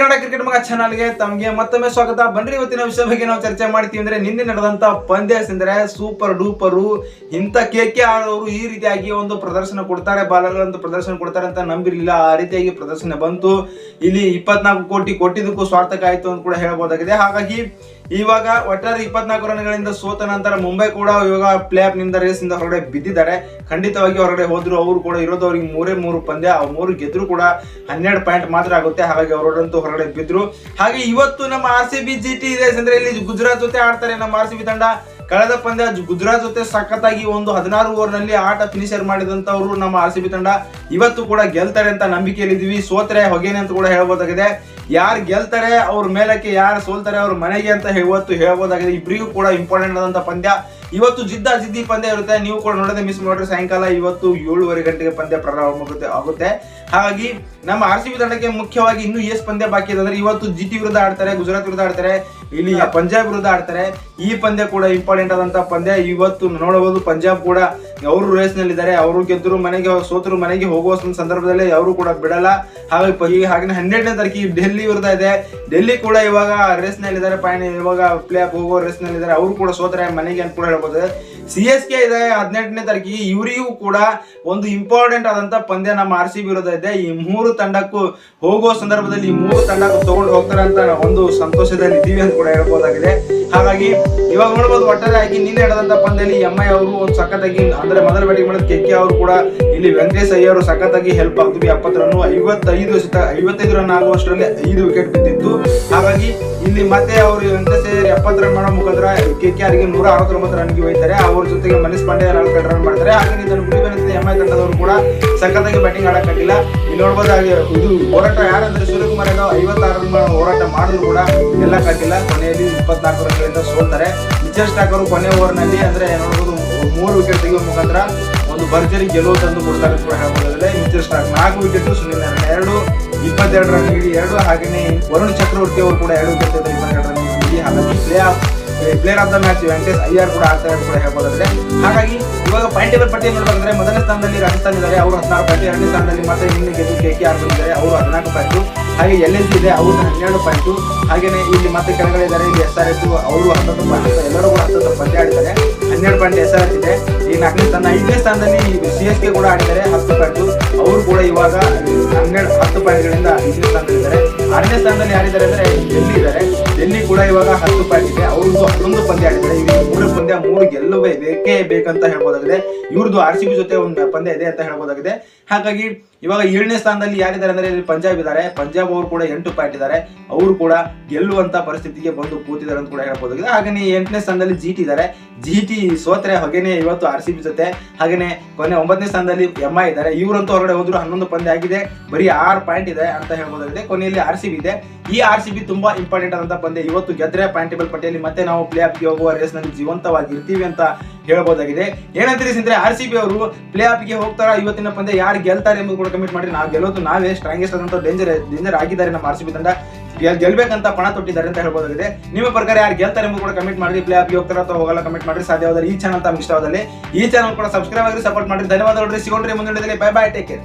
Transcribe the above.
Kannada cricket ಮಗ ಚಾನಲ್ಗೆ ತಮಗೆ ಮತ್ತೊಮ್ಮೆ ಸ್ವಾಗತ. ಬನ್ರಿ, ಇವತ್ತಿನ ವಿಷಯ ಬಗ್ಗೆ ನಾವು ಚರ್ಚೆ ಮಾಡ್ತೀವಿ ಅಂದ್ರೆ ನಿನ್ನೆ ನಡೆದಂತ ಪಂದ್ಯ ಅಂದ್ರೆ ಸೂಪರ್ ಡೂಪರು, ಇಂಥ ಕೆ ಕೆ ಅವರು ಈ ರೀತಿಯಾಗಿ ಒಂದು ಪ್ರದರ್ಶನ ಕೊಡ್ತಾರೆ ಬಾಲರ್ಗಳಂತ ಪ್ರದರ್ಶನ ಕೊಡ್ತಾರೆ ಅಂತ ನಂಬಿರ್ಲಿಲ್ಲ. ಆ ರೀತಿಯಾಗಿ ಪ್ರದರ್ಶನ ಬಂತು. ಇಲ್ಲಿ ಇಪ್ಪತ್ನಾಲ್ಕು ಕೋಟಿ ಕೊಟ್ಟಿದ್ದಕ್ಕೂ ಸ್ವಾರ್ಥಕ ಆಯ್ತು ಅಂತ ಕೂಡ ಹೇಳ್ಬೋದಾಗಿದೆ. ಹಾಗಾಗಿ ಇವಾಗ ಒಟ್ಟಾರೆ ಇಪ್ಪತ್ನಾಲ್ಕು ರನ್ಗಳಿಂದ ಸೋತ ನಂತರ ಮುಂಬೈ ಕೂಡ ಇವಾಗ ಪ್ಲೇ ಆಫ್ನಿಂದ ರೇಸ್ನಿಂದ ಹೊರಗಡೆ ಬಿದ್ದಿದ್ದಾರೆ. ಖಂಡಿತವಾಗಿ ಹೊರಗಡೆ ಹೋದ್ರು, ಅವರು ಕೂಡ ಇರೋದು ಅವ್ರಿಗೆ ಮೂರೇ ಮೂರು ಪಂದ್ಯ, ಆ ಮೂರು ಗೆದ್ರು ಕೂಡ ಹನ್ನೆರಡು ಪಾಯಿಂಟ್ ಮಾತ್ರ ಆಗುತ್ತೆ. ಹಾಗಾಗಿ ಅವರೊಡಂತೂ ಹೊರಗಡೆ ಬಿದ್ರು. ಹಾಗೆ ಇವತ್ತು ನಮ್ಮ R C B G T race ಅಂದ್ರೆ ಇಲ್ಲಿ ಗುಜರಾತ್ ಜೊತೆ ಆಡ್ತಾರೆ ನಮ್ಮ ಆರ್ ಸಿ ಬಿ ತಂಡ. ಕಳೆದ ಪಂದ್ಯ ಗುಜರಾತ್ ಜೊತೆ ಸಖತ್ತಾಗಿ ಒಂದು ಹದಿನಾರು ಓವರ್ನಲ್ಲಿ ಆಟ ಫಿನಿಷರ್ ಮಾಡಿದಂತವರು ನಮ್ಮ ಆರ್ ಸಿ ಬಿ ತಂಡ. ಇವತ್ತು ಕೂಡ ಗೆಲ್ತಾರೆ ಅಂತ ನಂಬಿಕೆಯಲ್ಲಿದ್ದೀವಿ. ಸೋತ್ರೆ ಹೊಗೆನೆ ಅಂತ ಕೂಡ ಹೇಳ್ಬೋದಾಗಿದೆ. ಯಾರು ಗೆಲ್ತಾರೆ, ಅವ್ರ ಮೇಲಕ್ಕೆ ಯಾರು ಸೋಲ್ತಾರೆ, ಅವ್ರ ಮನೆಗೆ ಅಂತ ಇವತ್ತು ಹೇಳ್ಬೋದಾಗಿದೆ ಇಬ್ಬರಿಗೂ ಕೂಡ ಇಂಪಾರ್ಟೆಂಟ್ ಆದಂತ ಪಂದ್ಯ. ಇವತ್ತು ಜಿದ್ದ ಜಿದ್ದಿ ಪಂದ್ಯ ಇರುತ್ತೆ. ನೀವು ಕೂಡ ನೋಡದೆ ಮಿಸ್ ಮಾಡ್ರಿ ಸಾಯಂಕಾಲ ಇವತ್ತು ಏಳುವರೆ ಗಂಟೆಗೆ ಪಂದ್ಯ ಪ್ರಾರಂಭ ಆಗುತ್ತೆ ಹಾಗಾಗಿ ನಮ್ಮ ಆರ್ ಸಿ ಬಿ ತಂಡಕ್ಕೆ ಮುಖ್ಯವಾಗಿ ಇನ್ನೂ ಎಸ್ ಪಂದ್ಯ ಬಾಕಿ ಇದೆ ಅಂದ್ರೆ ಇವತ್ತು ಜಿಟಿ ವಿರುದ್ಧ ಆಡ್ತಾರೆ, ಗುಜರಾತ್ ವಿರುದ್ಧ ಆಡ್ತಾರೆ, ಇಲ್ಲಿ ಪಂಜಾಬ್ ವಿರುದ್ಧ ಆಡ್ತಾರೆ. ಈ ಪಂದ್ಯ ಕೂಡ ಇಂಪಾರ್ಟೆಂಟ್ ಆದಂತ ಪಂದ್ಯ. ಇವತ್ತು ನೋಡಬಹುದು ಪಂಜಾಬ್ ಕೂಡ ಅವರು ರೇಸ್ ನಲ್ಲಿದ್ದಾರೆ. ಅವರು ಗೆದ್ದರು ಮನೆಗೆ, ಸೋತರು ಮನೆಗೆ ಹೋಗುವ ಸಂದರ್ಭದಲ್ಲಿ ಅವರು ಕೂಡ ಬಿಡಲ್ಲ. ಹಾಗಾಗಿ ಹಾಗೆ ಹನ್ನೆರಡನೇ ತಾರೀಕಿಗೆ ಡೆಲ್ಲಿ ವಿರುದ್ಧ ಇದೆ. ಡೆಲ್ಲಿ ಕೂಡ ಇವಾಗ ರೇಸ್ ನಲ್ಲಿದ್ದಾರೆ. ಇವಾಗ ಪ್ಲೇ ಆಫ್ ಹೋಗೋ ರೇಸ್ ನಲ್ಲಿದ್ದಾರೆ. ಅವರು ಕೂಡ ಸೋತರೆ ಮನೆಗೆ ಅಂತ ಕೂಡ பண்ணும்போது ಸಿ ಎಸ್ ಕೆ ಇದೆ, ಹದಿನೆಂಟನೇ ತಾರೀಕಿಗೆ ಇವರಿಗೂ ಕೂಡ ಒಂದು ಇಂಪಾರ್ಟೆಂಟ್ ಆದಂತ ಪಂದ್ಯ ನಮ್ಮ ಆರ್ ಸಿ ಬಿ ವಿರುದ್ಧ ಇದೆ. ಈ ಮೂರು ತಂಡಕ್ಕೂ ಹೋಗುವ ಸಂದರ್ಭದಲ್ಲಿ ಈ ಮೂರು ತಂಡಕ್ಕೂ ತಗೊಂಡು ಹೋಗ್ತಾರೆ ಅಂತ ಒಂದು ಸಂತೋಷದಲ್ಲಿ ಇದ್ದೀವಿ ಅಂತ ಕೂಡ ಹೇಳ್ಬೋದಾಗಿದೆ. ಹಾಗಾಗಿ ಇವಾಗ ನೋಡಬಹುದು ಒಟ್ಟಾರೆಯಾಗಿ ನಿನ್ನೆ ನಡೆದಂತ ಪಂದ್ಯದಲ್ಲಿ ಎಂ ಐ ಅವರು ಒಂದು ಸಖತ್ತಾಗಿ, ಅಂದ್ರೆ ಮೊದಲ ಬ್ಯಾಟಿಂಗ್ ಮಾಡಿದ ಕೆ ಕೆ ಅವರು ಕೂಡ ಇಲ್ಲಿ ವೆಂಕಟೇಶ್ ಅವರು ಸಖತ್ತಾಗಿ ಹೆಲ್ಪ್ ಆಗ್ತೀವಿ ಎಪ್ಪತ್ತು ರನ್ ಐವತ್ತೈದು ಐವತ್ತೈದು ರನ್ ಆಗುವಷ್ಟರಲ್ಲಿ ಐದು ವಿಕೆಟ್ ಬಿದ್ದಿತ್ತು. ಹಾಗಾಗಿ ಇಲ್ಲಿ ಮತ್ತೆ ಅವರು ವೆಂಕಟೇಶ್ ಅಯ್ಯರ್ ಎಪ್ಪತ್ತು ರನ್ ಮಾಡೋ ಮುಖಾಂತರ ಕೆ ಕೆ ಆರ್ಗೆ ನೂರ ಅರವತ್ತೊಂಬತ್ತು ರನ್ಗೆ ಹೋಯ್ತಾರೆ ಅವ್ರ ಜೊತೆಗೆ ಮನೀಶ್ ಪಾಂಡೆ ನಾಲ್ಕು ರನ್ ಮಾಡ್ತಾರೆ. ಹಾಗೆ ಇದನ್ನು ಗುಡಿ ಎಂ ಐ ತಂಡದವರು ಕೂಡ ಸಖತ್ತಾಗಿ ಬ್ಯಾಟಿಂಗ್ ಆಡಕ್ಕಾಗಿಲ್ಲ. ಇಲ್ಲಿ ನೋಡ್ಬೋದು ಹಾಗೆ ಇದು ಹೋರಾಟ ಯಾರಂದ್ರೆ ಸೂರ್ಯಕುಮಾರ್ ಯಾದವ್ ಐವತ್ತಾರು ರನ್ ಹೋರಾಟ ಮಾಡಿದ್ರು ಕೂಡ ಎಲ್ಲ ಕಟ್ಟಿಲ್ಲ. ಕೊನೆಯಲ್ಲಿ ಇಪ್ಪತ್ನಾಲ್ಕು ರನ್ಗಳಿಂದ ಸೋಲ್ತಾರೆ. ಮಿಚಲ್ ಸ್ಟಾಕ್ ಅವರು ಕೊನೆ ಓವರ್ನಲ್ಲಿ ಅಂದ್ರೆ ನೋಡ್ಬೋದು ಮೂರು ವಿಕೆಟ್ ತೆಗೆಯುವ ಮುಖಾಂತರ ಒಂದು ಭರ್ಜರಿ ಗೆಲುವು ತಂದು ಕೊಡ್ತಾರೆ ಕೂಡ ಹೇಳ್ಬೋದಾದ್ರೆ. ಮಿಚಲ್ ಸ್ಟಾಕ್ ನಾಲ್ಕು ವಿಕೆಟ್ ಸುನಿಲ್ ಎರಡು, ಇಪ್ಪತ್ತೆರಡು ರನ್ ಎರಡು ಹಾಗೆಯೇ ವರುಣ್ ಚಕ್ರವರ್ತಿ ಅವರು ಕೂಡ ಎರಡು ವಿಕೆಟ್ ಇಪ್ಪತ್ತೆರಡು ರನ್ ಹಾಗಾಗಿ play off player of the match Venkatesh Iyer ಕೂಡ ಆಗ್ತಾರೆ ಕೂಡ ಹೇಳ್ಬೋದಾದ್ರೆ ಹಾಗಾಗಿ ಇವಾಗ ಪಾಯಿಂಟ್ ಟೇಬಲ್ ಪಟ್ಟಿ ನೋಡೋದಾದ್ರೆ ಮೊದಲನೇ ಸ್ಥಾನದಲ್ಲಿ ರಾಜಸ್ಥಾನ್ ಇದ್ದಾರೆ, ಅವರು ಹದಿನಾರು ಪಾಯಿಂಟ್ ಎರಡನೇ ಸ್ಥಾನದಲ್ಲಿ ಮತ್ತೆ ಇನ್ನು ಗೆದ್ದು ಕೆ ಕೆ ಆರ್ ಬಂದಿದ್ದಾರೆ, ಅವರು ಹದಿನಾಲ್ಕು ಪಾಯಿಂಟ್ ಹಾಗೆ ಎಲ್ ಎಸ್ ಇದೆ, ಅವರು ಹನ್ನೆರಡು ಪಾಯಿಂಟ್ ಹಾಗೆಯೇ ಇಲ್ಲಿ ಮತ್ತೆ ಕೆಳಗಡೆ ಇದ್ದಾರೆ, ಇಲ್ಲಿ ಎಸ್ ಆರ್ ಎಸ್ ಅವರು ಹತ್ತೊಂದು ಪಾಯಿಂಟ್ ಎಲ್ಲರೂ ಕೂಡ ಹತ್ತೊಂದು ಪಂದ್ಯ ಆಡಿದ್ದಾರೆ. ಹನ್ನೆರಡು ಪಾಯಿಂಟ್ ಎಸ್ ಆರ್ ಎಸ್ ಇದೆ. ಈ ನಾಲ್ಕನೇ ಸ್ಥಾನ, ಐದನೇ ಸ್ಥಾನದಲ್ಲಿ ಸಿ ಎಸ್ ಕೆ ಕೂಡ ಆಡಿದ್ದಾರೆ, ಹತ್ತು ಪಾಯಿಂಟ್ ಅವರು ಕೂಡ ಇವಾಗ ಹನ್ನೆರಡು, ಹತ್ತು ಪಾಯಿಂಟ್ಗಳಿಂದ ಐದನೇ ಸ್ಥಾನದಲ್ಲಿದ್ದಾರೆ. ಆರನೇ ಸ್ಥಾನದಲ್ಲಿ ಯಾರಿದ್ದಾರೆ ಅಂದರೆ ಎಲ್ಲಿ ಇದ್ದಾರೆ. ಇವಾಗ ಹತ್ತು ಪಾಯಿಂಟ್ ಇದೆ. ಅವ್ರದ್ದು ಹನ್ನೊಂದು ಪಂದ್ಯ ಆಡಿದ್ದಾರೆ. ಇವ್ರಿಗೆ ಮೂರು ಪಂದ್ಯ, ಮೂರು ಗೆಲ್ಲುವೆ ಬೇಕೇ ಬೇಕಂತ ಹೇಳ್ಬೋದಾಗಿದೆ. ಇವ್ರದ್ದು ಆರ್ ಸಿ ಬಿ ಜೊತೆ ಒಂದು ಪಂದ್ಯ ಇದೆ ಅಂತ ಹೇಳ್ಬೋದಾಗಿದೆ. ಹಾಗಾಗಿ ಇವಾಗ ಏಳನೇ ಸ್ಥಾನದಲ್ಲಿ ಯಾರಿದ್ದಾರೆ ಅಂದ್ರೆ ಇಲ್ಲಿ ಪಂಜಾಬ್ ಇದ್ದಾರೆ. ಪಂಜಾಬ್ ಅವರು ಕೂಡ ಎಂಟು ಪಾಯಿಂಟ್ ಇದ್ದಾರೆ. ಅವರು ಕೂಡ ಗೆಲ್ಲುವಂತ ಪರಿಸ್ಥಿತಿಗೆ ಬಂದು ಕೂತಿದ್ದಾರೆ ಅಂತ ಕೂಡ ಹೇಳ್ಬೋದಾಗಿದೆ. ಹಾಗೆ ಎಂಟನೇ ಸ್ಥಾನದಲ್ಲಿ ಜಿಟಿ ಇದ್ದಾರೆ. ಜಿ ಟಿ ಸೋತ್ರೆ ಹೊಗೆನೆ ಇವತ್ತು ಆರ್ ಸಿ ಬಿ ಜೊತೆ, ಹಾಗೇನೆ ಕೊನೆ ಒಂಬತ್ತನೇ ಸ್ಥಾನದಲ್ಲಿ ಎಂ ಐ ಇದ್ದಾರೆ. ಇವರಂತೂ ಹೊರಗಡೆ ಹೋದ್ರು ಹನ್ನೊಂದು ಪಂದ್ಯ ಆಗಿದೆ. ಬರೀ ಆರು ಪಾಯಿಂಟ್ ಇದೆ ಅಂತ ಹೇಳ್ಬೋದಾಗಿದೆ. ಕೊನೆಯಲ್ಲಿ ಆರ್ ಸಿ ಬಿ ಇದೆ. ಈ ಆರ್ ಸಿ ಬಿ ತುಂಬಾ ಇಂಪಾರ್ಟೆಂಟ್ ಆದಂತ ಪಂದ್ಯ. ಇವತ್ತು ಗೆದ್ರೆ ಪಾಯಿಂಟ್ ಟೇಬಲ್ ಪಟ್ಟಿಯಲ್ಲಿ ಮತ್ತೆ ನಾವು ಪ್ಲೇ ಆಫ್ಗೆ ಹೋಗುವ ರೇಸ್ನಲ್ಲಿ ಜೀವಂತವಾಗಿ ಇರ್ತೀವಿ ಅಂತ ಹೇಳ್ಬೋದಾಗಿದೆ. ಏನಂತೀರಿ ಸಿಂದ್ರೆ ಆರ್ ಸಿ ಬಿ ಅವರು ಪ್ಲೇ ಆಫ್ಗೆ ಹೋಗ್ತಾರ? ಇವತ್ತಿನ ಪಂದ್ಯ ಯಾರು ಗೆಲ್ತಾರೆ ಎಂಬುದು ಕೂಡ ಕಮಿಟ್ ಮಾಡಿ ನಾವು ಗೆಲ್ಲೋದು ನಾವೇ ಸ್ಟ್ರಾಂಗೆಸ್ಟ್ ಆದಂತ ಡೇಂಜರ್ ಡೇಂಜರ್ ಆಗಿದ್ದಾರೆ ನಮ್ಮ ಆರ್ ಸಿ ಬಿ ತಂಡ. ಗೆಲ್- ಗೆಲ್ಬೇಕಂತ ಪಣ ತೊಟ್ಟಿದ್ದಾರೆ ಅಂತ ಹೇಳ್ಬೋದಾಗಿದೆ. ನಿಮ್ಮ ಪ್ರಕಾರ ಯಾರು ಗೆಲ್ತಾರೆ ಎಂಬುದು ಕೂಡ ಕಮೆಂಟ್ ಮಾಡಿ ಪ್ಲೇ ಆಫ್ಗೆ ಹೋಗ್ತಾರ ಅಥವಾ ಹೋಗಲ್ಲ ಕಮೆಂಟ್ ಮಾಡಿ ಸಾಧ್ಯವಾದರೆ ಈ ಚಾನಲ್ ತಮ್ಗೆ ಇಷ್ಟವಾದಲ್ಲಿ ಈ ಚಾನಲ್ ಕೂಡ ಸಬ್ಸ್ಕ್ರೈಬ್ ಆಗಿ ಸಪೋರ್ಟ್ ಮಾಡಿ ಧನ್ಯವಾದಗಳು. ಸಿಗೋಣ್ರಿ ಮುಂದಿನ ಬೈ ಬೈ ಟೇಕ್ ಕೇರ್